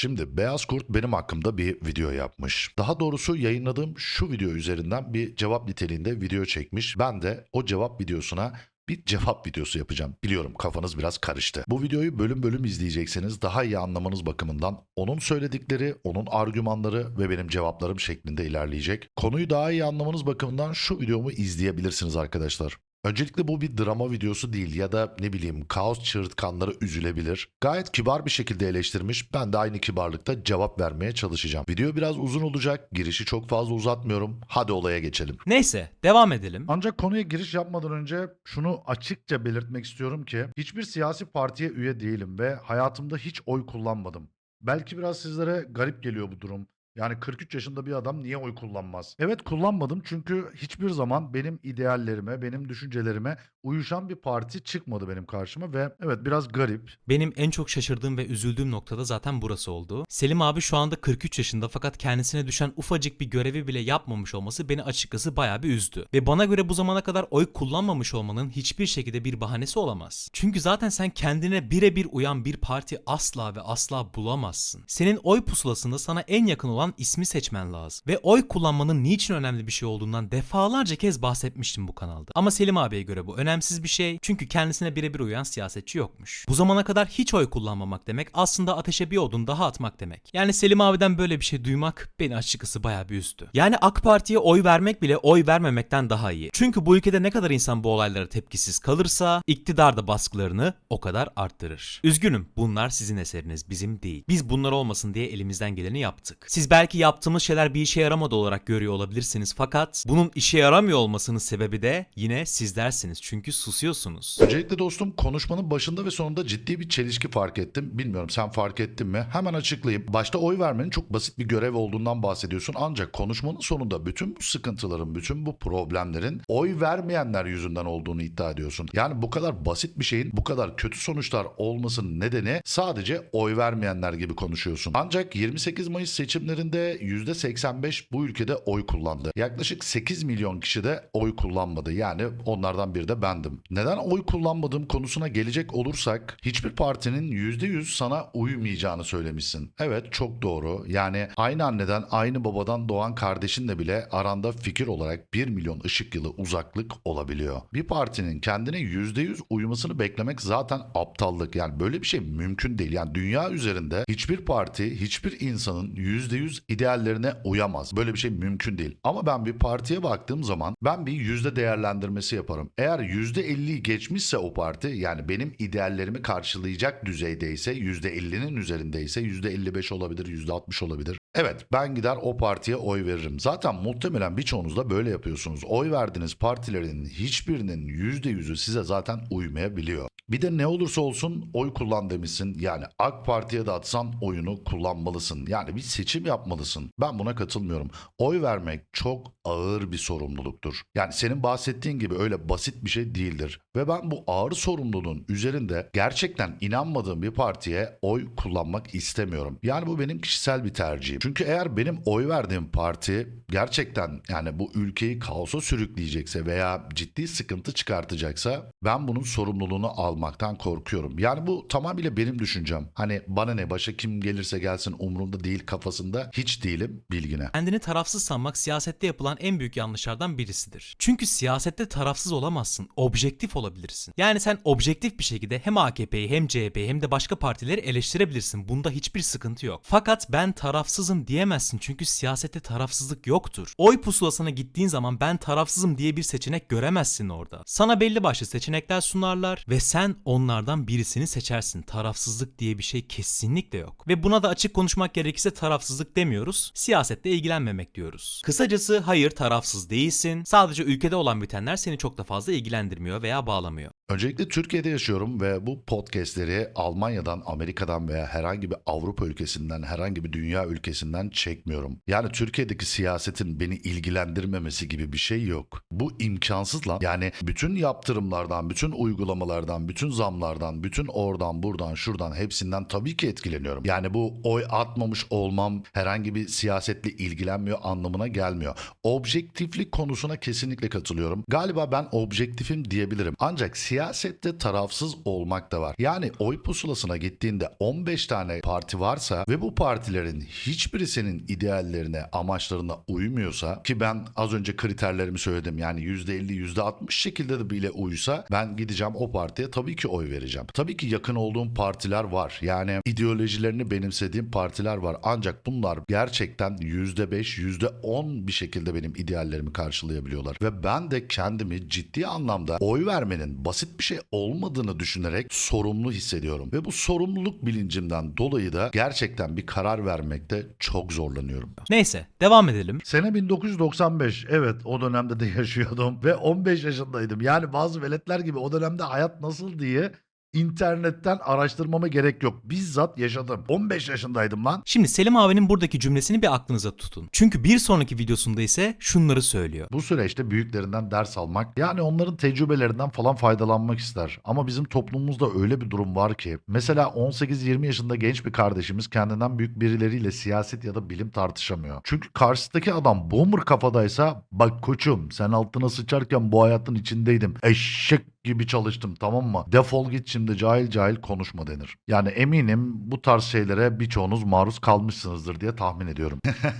Şimdi Beyaz Kurt benim hakkımda bir video yapmış. Daha doğrusu yayınladığım şu video üzerinden bir cevap niteliğinde video çekmiş. Ben de o cevap videosuna bir cevap videosu yapacağım. Biliyorum kafanız biraz karıştı. Bu videoyu bölüm bölüm izleyecekseniz daha iyi anlamanız bakımından onun söyledikleri, onun argümanları ve benim cevaplarım şeklinde ilerleyecek. Konuyu daha iyi anlamanız bakımından şu videomu izleyebilirsiniz arkadaşlar. Öncelikle bu bir drama videosu değil ya da ne bileyim kaos çığırtkanları üzülebilir. Gayet kibar bir şekilde eleştirmiş. Ben de aynı kibarlıkta cevap vermeye çalışacağım. Video biraz uzun olacak. Girişi çok fazla uzatmıyorum. Hadi olaya geçelim. Neyse devam edelim. Ancak konuya giriş yapmadan önce şunu açıkça belirtmek istiyorum ki hiçbir siyasi partiye üye değilim ve hayatımda hiç oy kullanmadım. Belki biraz sizlere garip geliyor bu durum. Yani 43 yaşında bir adam niye oy kullanmaz? Evet kullanmadım çünkü hiçbir zaman benim ideallerime, benim düşüncelerime uyuşan bir parti çıkmadı benim karşıma ve evet biraz garip. Benim en çok şaşırdığım ve üzüldüğüm noktada zaten burası oldu. Selim abi şu anda 43 yaşında fakat kendisine düşen ufacık bir görevi bile yapmamış olması beni açıkçası bayağı bir üzdü. Ve bana göre bu zamana kadar oy kullanmamış olmanın hiçbir şekilde bir bahanesi olamaz. Çünkü zaten sen kendine birebir uyan bir parti asla ve asla bulamazsın. Senin oy pusulasında sana en yakın olan ismi seçmen lazım. Ve oy kullanmanın niçin önemli bir şey olduğundan defalarca kez bahsetmiştim bu kanalda. Ama Selim abiye göre bu önemsiz bir şey çünkü kendisine birebir uyan siyasetçi yokmuş. Bu zamana kadar hiç oy kullanmamak demek aslında ateşe bir odun daha atmak demek. Yani Selim abiden böyle bir şey duymak beni açıkçası bayağı bir üzdü. Yani AK Parti'ye oy vermek bile oy vermemekten daha iyi. Çünkü bu ülkede ne kadar insan bu olaylara tepkisiz kalırsa iktidar da baskılarını o kadar arttırır. Üzgünüm bunlar sizin eseriniz bizim değil. Biz bunlar olmasın diye elimizden geleni yaptık. Siz belki yaptığımız şeyler bir işe yaramadı olarak görüyor olabilirsiniz fakat bunun işe yaramıyor olmasının sebebi de yine sizlersiniz. Çünkü susuyorsunuz. Öncelikle dostum konuşmanın başında ve sonunda ciddi bir çelişki fark ettim. Bilmiyorum sen fark ettin mi? Hemen açıklayayım. Başta oy vermenin çok basit bir görev olduğundan bahsediyorsun. Ancak konuşmanın sonunda bütün bu sıkıntıların, bütün bu problemlerin oy vermeyenler yüzünden olduğunu iddia ediyorsun. Yani bu kadar basit bir şeyin bu kadar kötü sonuçlar olmasının nedeni sadece oy vermeyenler gibi konuşuyorsun. Ancak 28 Mayıs seçimlerinde %85 bu ülkede oy kullandı. Yaklaşık 8 milyon kişi de oy kullanmadı. Yani onlardan biri de bendim. Neden oy kullanmadığım konusuna gelecek olursak hiçbir partinin %100 sana uymayacağını söylemişsin. Evet çok doğru. Yani aynı anneden aynı babadan doğan kardeşinle bile aranda fikir olarak 1 milyon ışık yılı uzaklık olabiliyor. Bir partinin kendine %100 uymasını beklemek zaten aptallık. Yani böyle bir şey mümkün değil. Yani dünya üzerinde hiçbir parti, hiçbir insanın %100 ideallerine uyamaz. Böyle bir şey mümkün değil. Ama ben bir partiye baktığım zaman ben bir yüzde değerlendirmesi yaparım. Eğer %50'yi geçmişse o parti yani benim ideallerimi karşılayacak düzeydeyse %50'nin üzerindeyse %55 olabilir, %60 olabilir. Evet ben gider o partiye oy veririm. Zaten muhtemelen birçoğunuz da böyle yapıyorsunuz. Oy verdiğiniz partilerin hiçbirinin %100'ü size zaten uymayabiliyor. Bir de ne olursa olsun oy kullan demişsin. Yani AK Parti'ye de atsan oyunu kullanmalısın. Yani bir seçim yapmalısın. Ben buna katılmıyorum. Oy vermek çok ağır bir sorumluluktur. Yani senin bahsettiğin gibi öyle basit bir şey değildir. Ve ben bu ağır sorumluluğun üzerinde gerçekten inanmadığım bir partiye oy kullanmak istemiyorum. Yani bu benim kişisel bir tercihim. Çünkü eğer benim oy verdiğim parti gerçekten yani bu ülkeyi kaosa sürükleyecekse veya ciddi sıkıntı çıkartacaksa ben bunun sorumluluğunu almaktan korkuyorum. Yani bu tamamıyla benim düşüncem. Hani bana ne başa kim gelirse gelsin umurumda değil kafasında hiç değilim bilgine. Kendini tarafsız sanmak siyasette yapılan en büyük yanlışlardan birisidir. Çünkü siyasette tarafsız olamazsın, objektif olabilirsin. Yani sen objektif bir şekilde hem AKP'yi hem CHP'yi hem de başka partileri eleştirebilirsin. Bunda hiçbir sıkıntı yok. Fakat ben tarafsızım diyemezsin çünkü siyasette tarafsızlık yoktur. Oy pusulasına gittiğin zaman ben tarafsızım diye bir seçenek göremezsin orada. Sana belli başlı seçenekler sunarlar ve sen onlardan birisini seçersin. Tarafsızlık diye bir şey kesinlikle yok. Ve buna da açık konuşmak gerekirse tarafsızlık demiyoruz. Siyasette ilgilenmemek diyoruz. Kısacası hayır tarafsız değilsin. Sadece ülkede olan bitenler seni çok da fazla ilgilendirmiyor veya bağlamıyor. Öncelikle Türkiye'de yaşıyorum ve bu podcastleri Almanya'dan, Amerika'dan veya herhangi bir Avrupa ülkesinden, herhangi bir dünya ülkesinden çekmiyorum. Yani Türkiye'deki siyasetin beni ilgilendirmemesi gibi bir şey yok. Bu imkansız lan. Yani bütün yaptırımlardan, bütün uygulamalardan, bütün zamlardan, bütün oradan, buradan, şuradan hepsinden tabii ki etkileniyorum. Yani bu oy atmamış olmam herhangi bir siyasetle ilgilenmiyor anlamına gelmiyor. Objektiflik konusuna kesinlikle katılıyorum. Galiba ben objektifim diyebilirim. Ancak siyasette tarafsız olmak da var. Yani oy pusulasına gittiğinde 15 tane parti varsa ve bu partilerin hiçbiri senin ideallerine, amaçlarına uymuyorsa ki ben az önce kriterlerimi söyledim. Yani %50, %60 şekilde de bile uysa ben gideceğim o partiye tabii ki oy vereceğim. Tabii ki yakın olduğum partiler var. Yani ideolojilerini benimsediğim partiler var. Ancak bunlar gerçekten %5, %10 bir şekilde benim ideallerimi karşılayabiliyorlar. Ve ben de kendimi ciddi anlamda oy vermenin basit bir şey olmadığını düşünerek sorumlu hissediyorum. Ve bu sorumluluk bilincimden dolayı da gerçekten bir karar vermekte çok zorlanıyorum. Neyse devam edelim. Sene 1995. Evet o dönemde de yaşıyordum ve 15 yaşındaydım. Yani bazı veletler gibi o dönemde hayat nasıl diye internetten araştırmama gerek yok. Bizzat yaşadım. 15 yaşındaydım lan. Şimdi Selim abinin buradaki cümlesini bir aklınıza tutun. Çünkü bir sonraki videosunda ise şunları söylüyor. Bu süreçte büyüklerinden ders almak yani onların tecrübelerinden falan faydalanmak ister. Ama bizim toplumumuzda öyle bir durum var ki mesela 18-20 yaşında genç bir kardeşimiz kendinden büyük birileriyle siyaset ya da bilim tartışamıyor. Çünkü karşısındaki adam boomer kafadaysa bak koçum sen altına sıçarken bu hayatın içindeydim. Eşek gibi çalıştım tamam mı? Defol git şimdi cahil cahil konuşma denir. Yani eminim bu tarz şeylere birçoğunuz maruz kalmışsınızdır diye tahmin ediyorum.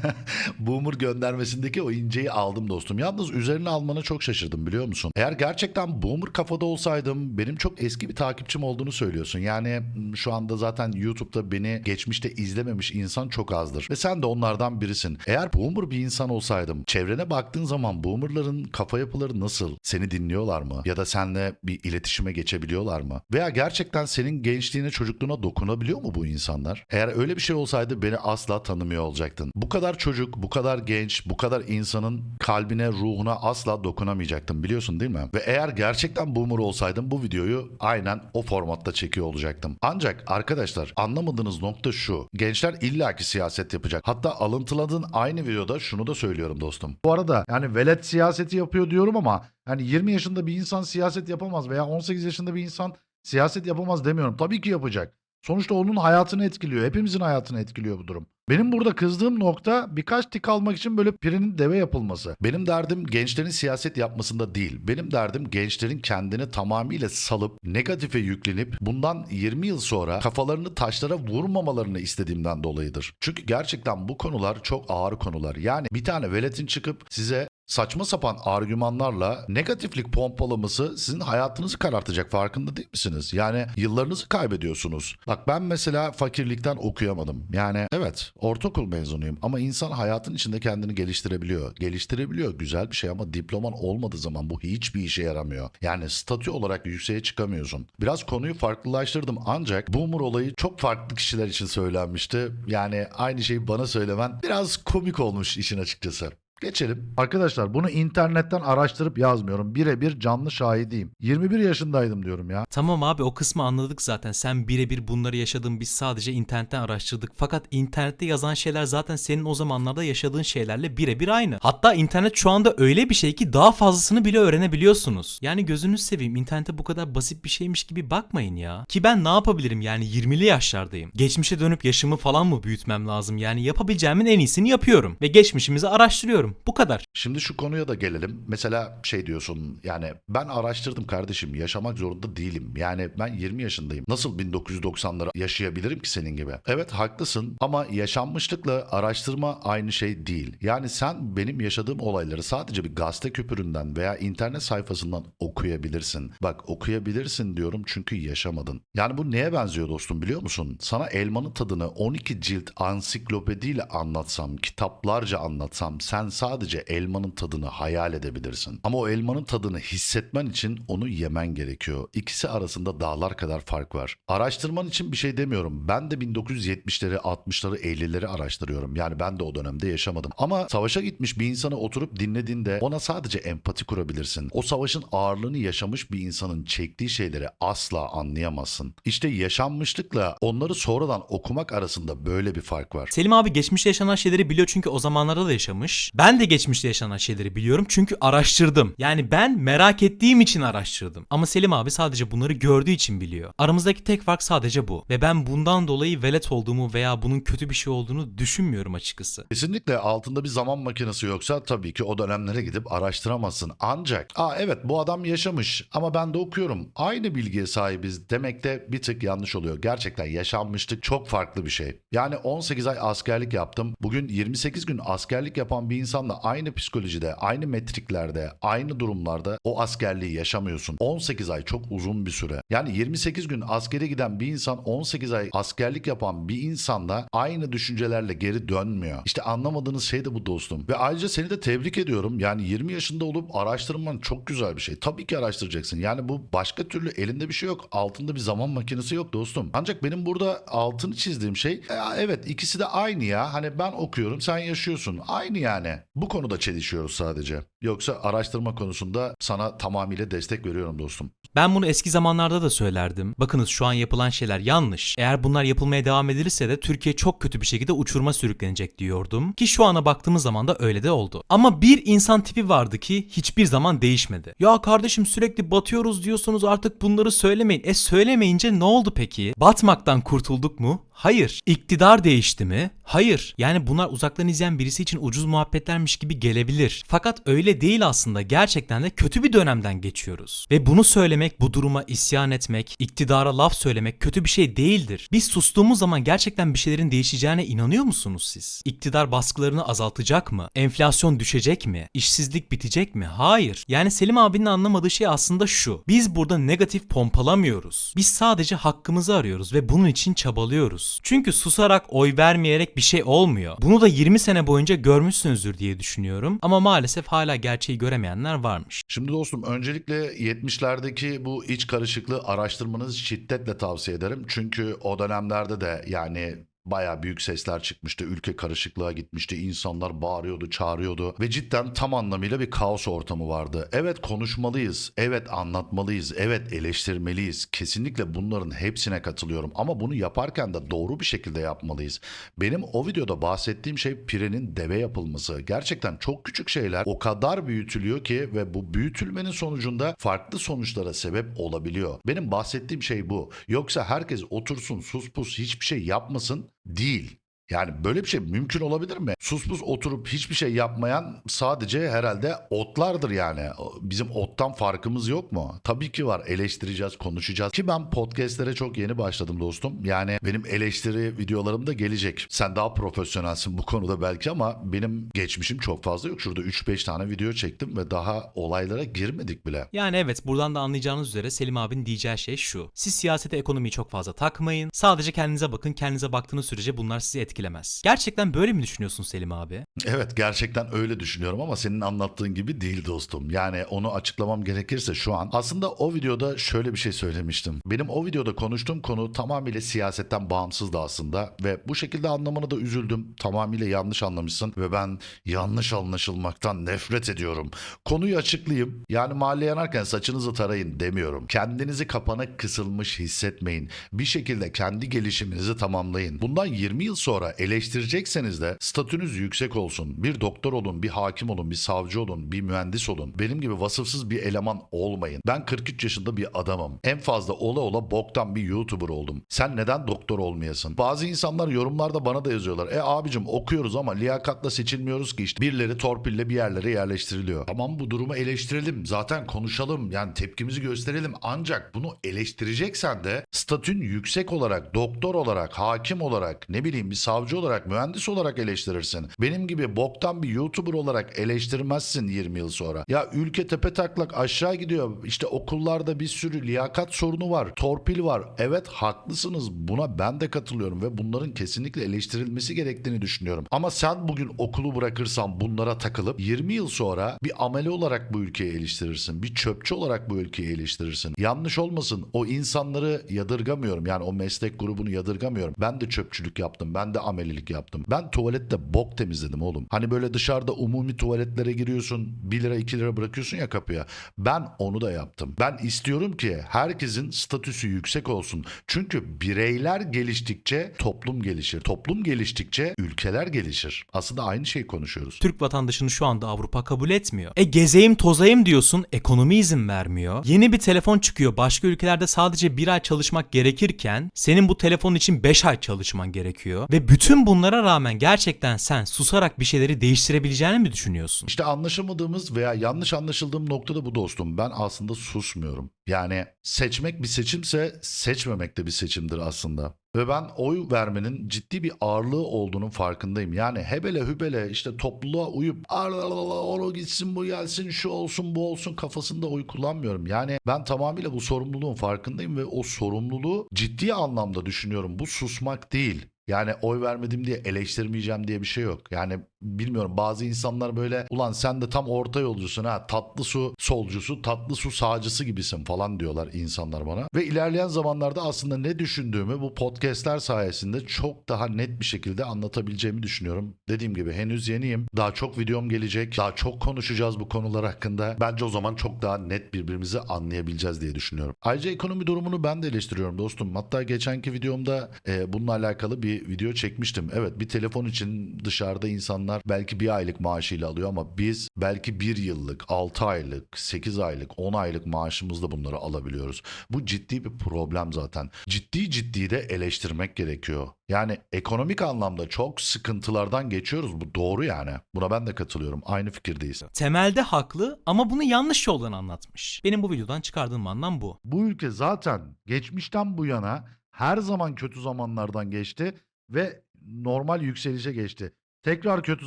Boomer göndermesindeki o inceyi aldım dostum. Yalnız üzerine almana çok şaşırdım biliyor musun? Eğer gerçekten Boomer kafada olsaydım benim çok eski bir takipçim olduğunu söylüyorsun. Yani şu anda zaten YouTube'da beni geçmişte izlememiş insan çok azdır. Ve sen de onlardan birisin. Eğer Boomer bir insan olsaydım çevrene baktığın zaman Boomer'ların kafa yapıları nasıl? Seni dinliyorlar mı? Ya da seninle bir iletişime geçebiliyorlar mı? Veya gerçekten senin gençliğine çocukluğuna dokunabiliyor mu bu insanlar? Eğer öyle bir şey olsaydı beni asla tanımıyor olacaktın. Bu kadar çocuk, bu kadar genç, bu kadar insanın kalbine, ruhuna asla dokunamayacaktım biliyorsun değil mi? Ve eğer gerçekten boomer olsaydım bu videoyu aynen o formatta çekiyor olacaktım. Ancak arkadaşlar anlamadığınız nokta şu. Gençler illaki siyaset yapacak. Hatta alıntıladığın aynı videoda şunu da söylüyorum dostum. Bu arada yani velet siyaseti yapıyor diyorum ama yani 20 yaşında bir insan siyaset yapamaz veya 18 yaşında bir insan siyaset yapamaz demiyorum. Tabii ki yapacak. Sonuçta onun hayatını etkiliyor. Hepimizin hayatını etkiliyor bu durum. Benim burada kızdığım nokta birkaç tik almak için böyle pirinin deve yapılması. Benim derdim gençlerin siyaset yapmasında değil. Benim derdim gençlerin kendini tamamıyla salıp negatife yüklenip bundan 20 yıl sonra kafalarını taşlara vurmamalarını istediğimden dolayıdır. Çünkü gerçekten bu konular çok ağır konular. Yani bir tane veletin çıkıp size saçma sapan argümanlarla negatiflik pompalaması sizin hayatınızı karartacak farkında değil misiniz? Yani yıllarınızı kaybediyorsunuz. Bak ben mesela fakirlikten okuyamadım. Yani evet ortaokul mezunuyum ama insan hayatın içinde kendini geliştirebiliyor. Geliştirebiliyor güzel bir şey ama diploman olmadığı zaman bu hiçbir işe yaramıyor. Yani statü olarak yükseğe çıkamıyorsun. Biraz konuyu farklılaştırdım ancak boomer olayı çok farklı kişiler için söylenmişti. Yani aynı şeyi bana söylemen biraz komik olmuş işin açıkçası. Geçelim. Arkadaşlar bunu internetten araştırıp yazmıyorum. Birebir canlı şahidiyim. 21 yaşındaydım diyorum ya. Tamam abi o kısmı anladık zaten. Sen birebir bunları yaşadın biz sadece internetten araştırdık. Fakat internette yazan şeyler zaten senin o zamanlarda yaşadığın şeylerle birebir aynı. Hatta internet şu anda öyle bir şey ki daha fazlasını bile öğrenebiliyorsunuz. Yani gözünüz seveyim internete bu kadar basit bir şeymiş gibi bakmayın ya. Ki ben ne yapabilirim yani 20'li yaşlardayım. Geçmişe dönüp yaşımı falan mı büyütmem lazım? Yani yapabileceğimin en iyisini yapıyorum. Ve geçmişimizi araştırıyorum. Bu kadar. Şimdi şu konuya da gelelim. Mesela şey diyorsun yani ben araştırdım kardeşim yaşamak zorunda değilim. Yani ben 20 yaşındayım. Nasıl 1990'ları yaşayabilirim ki senin gibi? Evet haklısın ama yaşanmışlıkla araştırma aynı şey değil. Yani sen benim yaşadığım olayları sadece bir gazete küpüründen veya internet sayfasından okuyabilirsin. Bak okuyabilirsin diyorum çünkü yaşamadın. Yani bu neye benziyor dostum biliyor musun? Sana elmanın tadını 12 cilt ansiklopediyle anlatsam, kitaplarca anlatsam sen sadece elmanın tadını hayal edebilirsin. Ama o elmanın tadını hissetmen için onu yemen gerekiyor. İkisi arasında dağlar kadar fark var. Araştırman için bir şey demiyorum. Ben de 1970'leri, 60'ları, 50'leri araştırıyorum. Yani ben de o dönemde yaşamadım. Ama savaşa gitmiş bir insanı oturup dinlediğinde ona sadece empati kurabilirsin. O savaşın ağırlığını yaşamış bir insanın çektiği şeyleri asla anlayamazsın. İşte yaşanmışlıkla onları sonradan okumak arasında böyle bir fark var. Selim abi geçmişte yaşanan şeyleri biliyor çünkü o zamanlarda da yaşamış. Ben Ben de geçmişte yaşanan şeyleri biliyorum çünkü araştırdım. Yani ben merak ettiğim için araştırdım. Ama Selim abi sadece bunları gördüğü için biliyor. Aramızdaki tek fark sadece bu. Ve ben bundan dolayı velet olduğumu veya bunun kötü bir şey olduğunu düşünmüyorum açıkçası. Kesinlikle altında bir zaman makinesi yoksa tabii ki o dönemlere gidip araştıramazsın. Ancak aa evet bu adam yaşamış ama ben de okuyorum. Aynı bilgiye sahibiz demek de bir tık yanlış oluyor. Gerçekten yaşanmışlık çok farklı bir şey. Yani 18 ay askerlik yaptım. Bugün 28 gün askerlik yapan bir insanla aynı psikolojide, aynı metriklerde, aynı durumlarda o askerliği yaşamıyorsun. 18 ay çok uzun bir süre. Yani 28 gün askere giden bir insan 18 ay askerlik yapan bir insanla aynı düşüncelerle geri dönmüyor. İşte anlamadığınız şey de bu dostum. Ve ayrıca seni de tebrik ediyorum. Yani 20 yaşında olup araştırman çok güzel bir şey. Tabii ki araştıracaksın. Yani bu başka türlü elinde bir şey yok. Altında bir zaman makinesi yok dostum. Ancak benim burada altını çizdiğim şey evet ikisi de aynı ya. Hani ben okuyorum sen yaşıyorsun. Aynı yani. Bu konuda çelişiyoruz sadece. Yoksa araştırma konusunda sana tamamıyla destek veriyorum dostum. Ben bunu eski zamanlarda da söylerdim. Bakınız şu an yapılan şeyler yanlış. Eğer bunlar yapılmaya devam edilirse de Türkiye çok kötü bir şekilde uçuruma sürüklenecek diyordum. Ki şu ana baktığımız zaman da öyle de oldu. Ama bir insan tipi vardı ki hiçbir zaman değişmedi. Ya kardeşim sürekli batıyoruz diyorsunuz artık bunları söylemeyin. E söylemeyince ne oldu peki? Batmaktan kurtulduk mu? Hayır. İktidar değişti mi? Hayır. Yani bunlar uzaktan izleyen birisi için ucuz muhabbetlermiş gibi gelebilir. Fakat öyle değil aslında. Gerçekten de kötü bir dönemden geçiyoruz. Ve bunu söylemek, bu duruma isyan etmek, iktidara laf söylemek kötü bir şey değildir. Biz sustuğumuz zaman gerçekten bir şeylerin değişeceğine inanıyor musunuz siz? İktidar baskılarını azaltacak mı? Enflasyon düşecek mi? İşsizlik bitecek mi? Hayır. Yani Selim abinin anlamadığı şey aslında şu. Biz burada negatif pompalamıyoruz. Biz sadece hakkımızı arıyoruz ve bunun için çabalıyoruz. Çünkü susarak oy vermeyerek bir şey olmuyor. Bunu da 20 sene boyunca görmüşsünüzdür diye düşünüyorum. Ama maalesef hala gerçeği göremeyenler varmış. Şimdi dostum öncelikle 70'lerdeki bu iç karışıklığı araştırmanızı şiddetle tavsiye ederim. Çünkü o dönemlerde de yani Baya büyük sesler çıkmıştı. Ülke karışıklığa gitmişti. İnsanlar bağırıyordu, çağırıyordu ve cidden tam anlamıyla bir kaos ortamı vardı. Evet konuşmalıyız. Evet anlatmalıyız. Evet eleştirmeliyiz. Kesinlikle bunların hepsine katılıyorum ama bunu yaparken de doğru bir şekilde yapmalıyız. Benim o videoda bahsettiğim şey pirenin deve yapılması. Gerçekten çok küçük şeyler o kadar büyütülüyor ki ve bu büyütülmenin sonucunda farklı sonuçlara sebep olabiliyor. Benim bahsettiğim şey bu. Yoksa herkes otursun sus pus hiçbir şey yapmasın değil. Yani böyle bir şey mümkün olabilir mi? Sus pus oturup hiçbir şey yapmayan sadece herhalde otlardır yani. Bizim ottan farkımız yok mu? Tabii ki var. Eleştireceğiz, konuşacağız. Ki ben podcastlere çok yeni başladım dostum. Yani benim eleştiri videolarım da gelecek. Sen daha profesyonelsin bu konuda belki ama benim geçmişim çok fazla yok. Şurada 3-5 tane video çektim ve daha olaylara girmedik bile. Yani evet buradan da anlayacağınız üzere Selim abinin diyeceği şey şu. Siz siyasete ekonomiyi çok fazla takmayın. Sadece kendinize bakın. Kendinize baktığınız sürece bunlar sizi etkilemez. Gerçekten böyle mi düşünüyorsun Selim abi? Evet gerçekten öyle düşünüyorum ama senin anlattığın gibi değil dostum. Yani onu açıklamam gerekirse şu an aslında o videoda şöyle bir şey söylemiştim. Benim o videoda konuştuğum konu tamamıyla siyasetten bağımsızdı aslında ve bu şekilde anlamına da üzüldüm. Tamamıyla yanlış anlamışsın ve ben yanlış anlaşılmaktan nefret ediyorum. Konuyu açıklayayım. Yani mahalle yanarken saçınızı tarayın demiyorum. Kendinizi kapana kısılmış hissetmeyin. Bir şekilde kendi gelişiminizi tamamlayın. Bundan 20 yıl sonra eleştirecekseniz de statünüz yüksek olsun. Bir doktor olun, bir hakim olun, bir savcı olun, bir mühendis olun. Benim gibi vasıfsız bir eleman olmayın. Ben 43 yaşında bir adamım. En fazla ola ola boktan bir YouTuber oldum. Sen neden doktor olmayasın? Bazı insanlar yorumlarda bana da yazıyorlar. E abicim okuyoruz ama liyakatla seçilmiyoruz ki işte. Birileri torpille bir yerlere yerleştiriliyor. Tamam bu durumu eleştirelim. Zaten konuşalım. Yani tepkimizi gösterelim. Ancak bunu eleştireceksen de statün yüksek olarak, doktor olarak, hakim olarak, ne bileyim bir savcı olarak, mühendis olarak eleştirirsin. Benim gibi boktan bir YouTuber olarak eleştirmezsin 20 yıl sonra. Ya ülke tepe taklak aşağı gidiyor. İşte okullarda bir sürü liyakat sorunu var. Torpil var. Evet haklısınız. Buna ben de katılıyorum ve bunların kesinlikle eleştirilmesi gerektiğini düşünüyorum. Ama sen bugün okulu bırakırsan bunlara takılıp 20 yıl sonra bir ameli olarak bu ülkeyi eleştirirsin. Bir çöpçü olarak bu ülkeyi eleştirirsin. Yanlış olmasın. O insanları yadırgamıyorum. Yani o meslek grubunu yadırgamıyorum. Ben de çöpçülük yaptım. Ben de de amelilik yaptım. Ben tuvalette bok temizledim oğlum. Hani böyle dışarıda umumi tuvaletlere giriyorsun 1 lira 2 lira bırakıyorsun ya kapıya. Ben onu da yaptım. Ben istiyorum ki herkesin statüsü yüksek olsun. Çünkü bireyler geliştikçe toplum gelişir. Toplum geliştikçe ülkeler gelişir. Aslında aynı şeyi konuşuyoruz. Türk vatandaşını şu anda Avrupa kabul etmiyor. E gezeyim tozayım diyorsun ekonomi izin vermiyor. Yeni bir telefon çıkıyor başka ülkelerde sadece bir ay çalışmak gerekirken senin bu telefon için 5 ay çalışman gerekiyor. Ve bütün bunlara rağmen gerçekten sen susarak bir şeyleri değiştirebileceğini mi düşünüyorsun? İşte anlaşamadığımız veya yanlış anlaşıldığım noktada bu dostum. Ben aslında susmuyorum. Yani seçmek bir seçimse seçmemek de bir seçimdir aslında. Ve ben oy vermenin ciddi bir ağırlığı olduğunun farkındayım. Yani hebele hübele işte topluluğa uyup "Arlalala, onu gitsin bu gelsin şu olsun bu olsun kafasında oy kullanmıyorum. Yani ben tamamıyla bu sorumluluğun farkındayım ve o sorumluluğu ciddi anlamda düşünüyorum. Bu susmak değil. Yani oy vermedim diye eleştirmeyeceğim diye bir şey yok. Yani bilmiyorum bazı insanlar böyle ulan sen de tam orta yolcusun ha tatlı su solcusu tatlı su sağcısı gibisin falan diyorlar insanlar bana. Ve ilerleyen zamanlarda aslında ne düşündüğümü bu podcastler sayesinde çok daha net bir şekilde anlatabileceğimi düşünüyorum. Dediğim gibi henüz yeniyim. Daha çok videom gelecek. Daha çok konuşacağız bu konular hakkında. Bence o zaman çok daha net birbirimizi anlayabileceğiz diye düşünüyorum. Ayrıca ekonomi durumunu ben de eleştiriyorum dostum. Hatta geçenki videomda e, bununla alakalı bir video çekmiştim. Evet bir telefon için dışarıda insanlar belki bir aylık maaşıyla alıyor ama biz belki bir yıllık, 6 aylık, 8 aylık, 10 aylık maaşımızla bunları alabiliyoruz. Bu ciddi bir problem zaten. Ciddi ciddi de eleştirmek gerekiyor. Yani ekonomik anlamda çok sıkıntılardan geçiyoruz. Bu doğru yani. Buna ben de katılıyorum. Aynı fikirdeyiz. Temelde haklı ama bunu yanlış yoldan anlatmış. Benim bu videodan çıkardığım anlam bu. Bu ülke zaten geçmişten bu yana her zaman kötü zamanlardan geçti ve normal yükselişe geçti. Tekrar kötü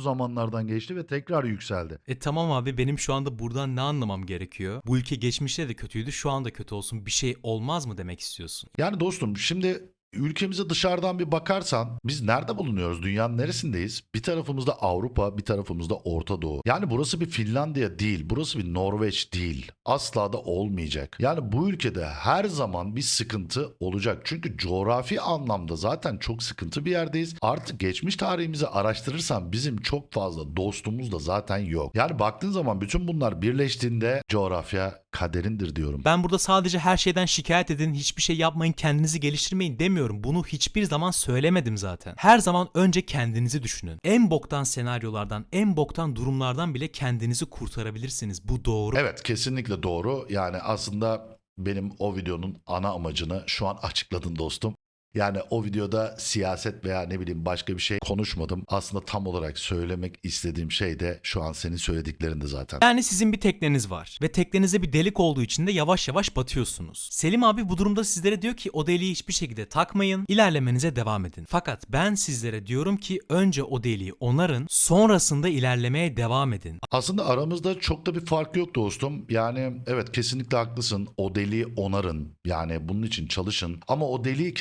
zamanlardan geçti ve tekrar yükseldi. E tamam abi benim şu anda buradan ne anlamam gerekiyor? Bu ülke geçmişte de kötüydü şu anda kötü olsun bir şey olmaz mı demek istiyorsun? Yani dostum şimdi ülkemize dışarıdan bir bakarsan biz nerede bulunuyoruz? Dünyanın neresindeyiz? Bir tarafımızda Avrupa, bir tarafımızda Orta Doğu. Yani burası bir Finlandiya değil, burası bir Norveç değil. Asla da olmayacak. Yani bu ülkede her zaman bir sıkıntı olacak. Çünkü coğrafi anlamda zaten çok sıkıntı bir yerdeyiz. Artık geçmiş tarihimizi araştırırsan bizim çok fazla dostumuz da zaten yok. Yani baktığın zaman bütün bunlar birleştiğinde coğrafya kaderindir diyorum. Ben burada sadece her şeyden şikayet edin, hiçbir şey yapmayın, kendinizi geliştirmeyin demiyorum. Bunu hiçbir zaman söylemedim zaten. Her zaman önce kendinizi düşünün. En boktan senaryolardan, en boktan durumlardan bile kendinizi kurtarabilirsiniz. Bu doğru. Evet kesinlikle doğru. Yani aslında benim o videonun ana amacını şu an açıkladın dostum. Yani o videoda siyaset veya ne bileyim başka bir şey konuşmadım. Aslında tam olarak söylemek istediğim şey de şu an senin söylediklerinde zaten. Yani sizin bir tekneniz var ve teknenizde bir delik olduğu için de yavaş yavaş batıyorsunuz. Selim abi bu durumda sizlere diyor ki o deliği hiçbir şekilde takmayın, ilerlemenize devam edin. Fakat ben sizlere diyorum ki önce o deliği onarın, sonrasında ilerlemeye devam edin. Aslında aramızda çok da bir fark yok dostum. Yani evet kesinlikle haklısın. O deliği onarın. Yani bunun için çalışın. Ama o deliği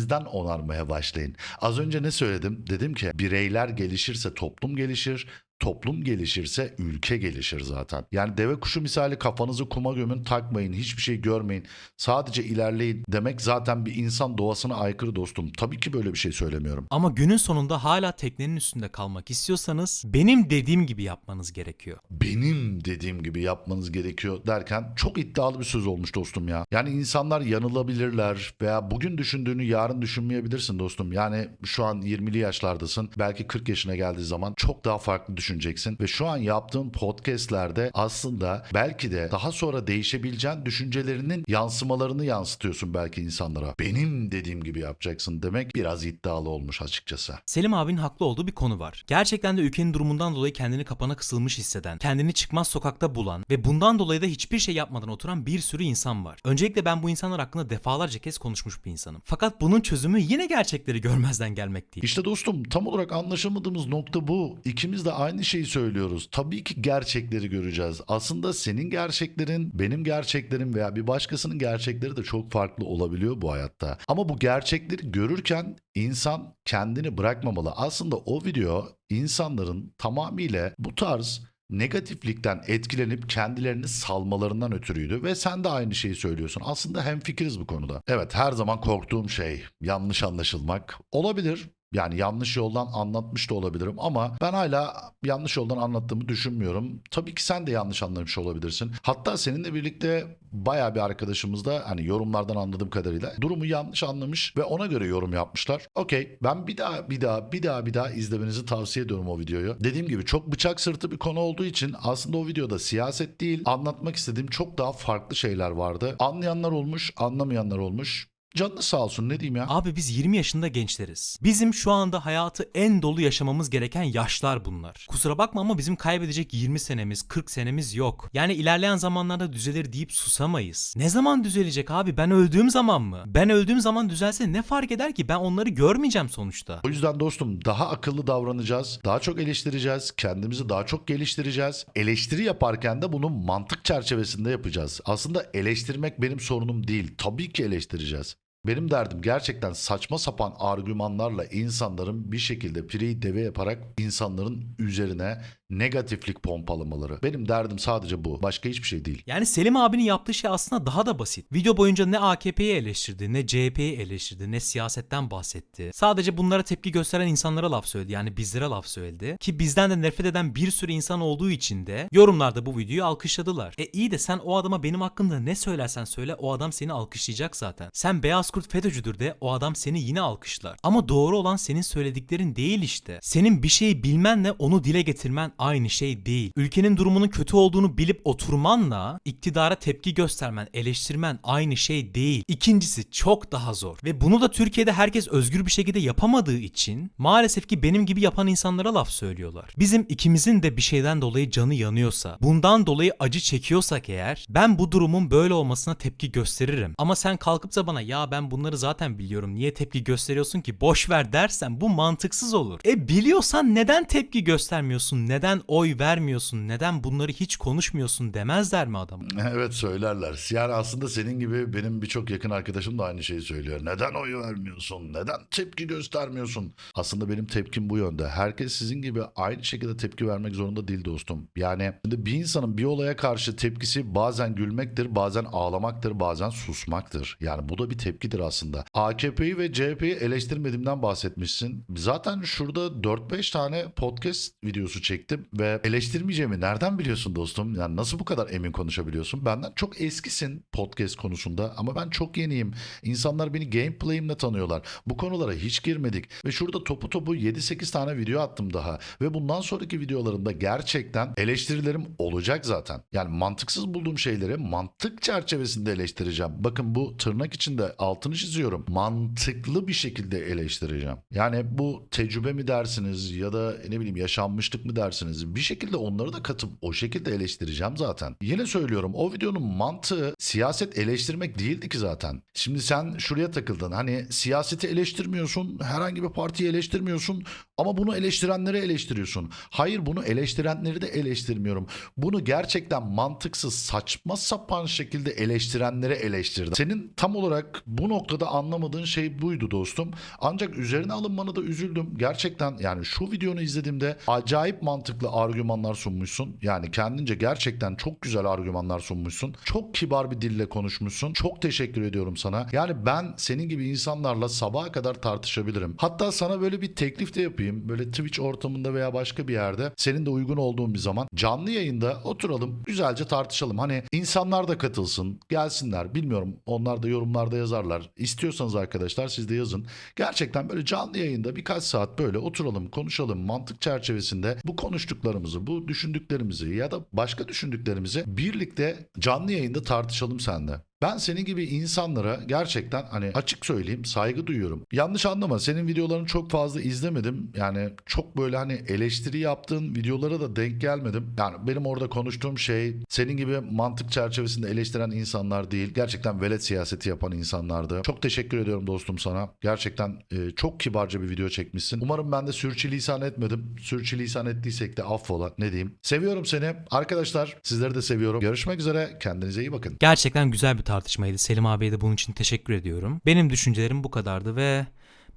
kendinizden onarmaya başlayın. Az önce ne söyledim? Dedim ki bireyler gelişirse toplum gelişir. Toplum gelişirse ülke gelişir zaten. Yani deve kuşu misali kafanızı kuma gömün takmayın hiçbir şey görmeyin. Sadece ilerleyin demek zaten bir insan doğasına aykırı dostum. Tabii ki böyle bir şey söylemiyorum. Ama günün sonunda hala teknenin üstünde kalmak istiyorsanız benim dediğim gibi yapmanız gerekiyor. benim dediğim gibi yapmanız gerekiyor derken çok iddialı bir söz olmuş dostum ya. Yani insanlar yanılabilirler veya bugün düşündüğünü yarın düşünmeyebilirsin dostum. Yani şu an 20'li yaşlardasın. Belki 40 yaşına geldiği zaman çok daha farklı düşüneceksin. Ve şu an yaptığın podcastlerde aslında belki de daha sonra değişebileceğin düşüncelerinin yansımalarını yansıtıyorsun belki insanlara. Benim dediğim gibi yapacaksın demek biraz iddialı olmuş açıkçası. Selim abinin haklı olduğu bir konu var. Gerçekten de ülkenin durumundan dolayı kendini kapana kısılmış hisseden, kendini çıkmaz sokakta bulan ve bundan dolayı da hiçbir şey yapmadan oturan bir sürü insan var. Öncelikle ben bu insanlar hakkında defalarca kez konuşmuş bir insanım. Fakat bunun çözümü yine gerçekleri görmezden gelmek değil. İşte dostum tam olarak anlaşamadığımız nokta bu. İkimiz de aynı şeyi söylüyoruz. Tabii ki gerçekleri göreceğiz. Aslında senin gerçeklerin, benim gerçeklerim veya bir başkasının gerçekleri de çok farklı olabiliyor bu hayatta. Ama bu gerçekleri görürken insan kendini bırakmamalı. Aslında o video insanların tamamıyla bu tarz negatiflikten etkilenip kendilerini salmalarından ötürüydü ve sen de aynı şeyi söylüyorsun. Aslında hemfikiriz bu konuda. Evet her zaman korktuğum şey yanlış anlaşılmak olabilir. Yani yanlış yoldan anlatmış da olabilirim ama ben hala yanlış yoldan anlattığımı düşünmüyorum. Tabii ki sen de yanlış anlamış olabilirsin. Hatta seninle birlikte bayağı bir arkadaşımız da hani yorumlardan anladığım kadarıyla durumu yanlış anlamış ve ona göre yorum yapmışlar. Okey ben bir daha bir daha bir daha bir daha izlemenizi tavsiye ediyorum o videoyu. Dediğim gibi çok bıçak sırtı bir konu olduğu için aslında o videoda siyaset değil anlatmak istediğim çok daha farklı şeyler vardı. Anlayanlar olmuş anlamayanlar olmuş. Canını sağ olsun ne diyeyim ya. Abi biz 20 yaşında gençleriz. Bizim şu anda hayatı en dolu yaşamamız gereken yaşlar bunlar. Kusura bakma ama bizim kaybedecek 20 senemiz, 40 senemiz yok. Yani ilerleyen zamanlarda düzelir deyip susamayız. Ne zaman düzelecek abi? Ben öldüğüm zaman mı? Ben öldüğüm zaman düzelse ne fark eder ki? Ben onları görmeyeceğim sonuçta. O yüzden dostum daha akıllı davranacağız. Daha çok eleştireceğiz. Kendimizi daha çok geliştireceğiz. Eleştiri yaparken de bunu mantık çerçevesinde yapacağız. Aslında eleştirmek benim sorunum değil. Tabii ki eleştireceğiz. Benim derdim gerçekten saçma sapan argümanlarla insanların bir şekilde pireyi deve yaparak insanların üzerine negatiflik pompalamaları. Benim derdim sadece bu. Başka hiçbir şey değil. Yani Selim abinin yaptığı şey aslında daha da basit. Video boyunca ne AKP'yi eleştirdi, ne CHP'yi eleştirdi, ne siyasetten bahsetti. Sadece bunlara tepki gösteren insanlara laf söyledi. Yani bizlere laf söyledi. Ki bizden de nefret eden bir sürü insan olduğu için de yorumlarda bu videoyu alkışladılar. E iyi de sen o adama benim hakkımda ne söylersen söyle o adam seni alkışlayacak zaten. Sen beyaz kurt FETÖ'cüdür de o adam seni yine alkışlar. Ama doğru olan senin söylediklerin değil işte. Senin bir şeyi bilmenle onu dile getirmen aynı şey değil. Ülkenin durumunun kötü olduğunu bilip oturmanla iktidara tepki göstermen, eleştirmen aynı şey değil. İkincisi çok daha zor. Ve bunu da Türkiye'de herkes özgür bir şekilde yapamadığı için maalesef ki benim gibi yapan insanlara laf söylüyorlar. Bizim ikimizin de bir şeyden dolayı canı yanıyorsa, bundan dolayı acı çekiyorsak eğer ben bu durumun böyle olmasına tepki gösteririm. Ama sen kalkıp da bana ya ben bunları zaten biliyorum niye tepki gösteriyorsun ki boş ver dersen bu mantıksız olur. E biliyorsan neden tepki göstermiyorsun? Neden oy vermiyorsun? Neden bunları hiç konuşmuyorsun demezler mi adam? Evet söylerler. Yani aslında senin gibi benim birçok yakın arkadaşım da aynı şeyi söylüyor. Neden oy vermiyorsun? Neden tepki göstermiyorsun? Aslında benim tepkim bu yönde. Herkes sizin gibi aynı şekilde tepki vermek zorunda değil dostum. Yani bir insanın bir olaya karşı tepkisi bazen gülmektir, bazen ağlamaktır, bazen susmaktır. Yani bu da bir tepkidir aslında. AKP'yi ve CHP'yi eleştirmediğimden bahsetmişsin. Zaten şurada 4-5 tane podcast videosu çektim ve eleştirmeyeceğimi nereden biliyorsun dostum? Yani nasıl bu kadar emin konuşabiliyorsun? Benden çok eskisin podcast konusunda ama ben çok yeniyim. İnsanlar beni gameplay'imle tanıyorlar. Bu konulara hiç girmedik ve şurada topu topu 7-8 tane video attım daha ve bundan sonraki videolarımda gerçekten eleştirilerim olacak zaten. Yani mantıksız bulduğum şeyleri mantık çerçevesinde eleştireceğim. Bakın bu tırnak içinde altını çiziyorum. Mantıklı bir şekilde eleştireceğim. Yani bu tecrübe mi dersiniz ya da ne bileyim yaşanmışlık mı dersiniz? Bir şekilde onları da katıp o şekilde eleştireceğim zaten. Yine söylüyorum o videonun mantığı siyaset eleştirmek değildi ki zaten. Şimdi sen şuraya takıldın. Hani siyaseti eleştirmiyorsun, herhangi bir partiyi eleştirmiyorsun ama bunu eleştirenleri eleştiriyorsun. Hayır bunu eleştirenleri de eleştirmiyorum. Bunu gerçekten mantıksız, saçma sapan şekilde eleştirenleri eleştirdim. Senin tam olarak bu noktada anlamadığın şey buydu dostum. Ancak üzerine alınmana da üzüldüm. Gerçekten yani şu videonu izlediğimde acayip mantıklı argümanlar sunmuşsun. Yani kendince gerçekten çok güzel argümanlar sunmuşsun. Çok kibar bir dille konuşmuşsun. Çok teşekkür ediyorum sana. Yani ben senin gibi insanlarla sabaha kadar tartışabilirim. Hatta sana böyle bir teklif de yapayım. Böyle Twitch ortamında veya başka bir yerde senin de uygun olduğun bir zaman canlı yayında oturalım güzelce tartışalım. Hani insanlar da katılsın gelsinler bilmiyorum onlar da yorumlarda yazarlar. İstiyorsanız arkadaşlar siz de yazın. Gerçekten böyle canlı yayında birkaç saat böyle oturalım konuşalım mantık çerçevesinde bu konuştuklarımızı bu düşündüklerimizi ya da başka düşündüklerimizi birlikte canlı yayında tartışalım seninle. Ben senin gibi insanlara gerçekten hani açık söyleyeyim saygı duyuyorum. Yanlış anlama senin videolarını çok fazla izlemedim. Yani çok böyle hani eleştiri yaptığın videolara da denk gelmedim. Yani benim orada konuştuğum şey senin gibi mantık çerçevesinde eleştiren insanlar değil. Gerçekten velet siyaseti yapan insanlardı. Çok teşekkür ediyorum dostum sana. Gerçekten e, çok kibarca bir video çekmişsin. Umarım ben de sürçülisan etmedim. Sürçülisan ettiysek de affola ne diyeyim. Seviyorum seni. Arkadaşlar sizleri de seviyorum. Görüşmek üzere. Kendinize iyi bakın. Gerçekten güzel bir tartışmaydı. Selim abiye de bunun için teşekkür ediyorum. Benim düşüncelerim bu kadardı ve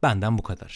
benden bu kadar.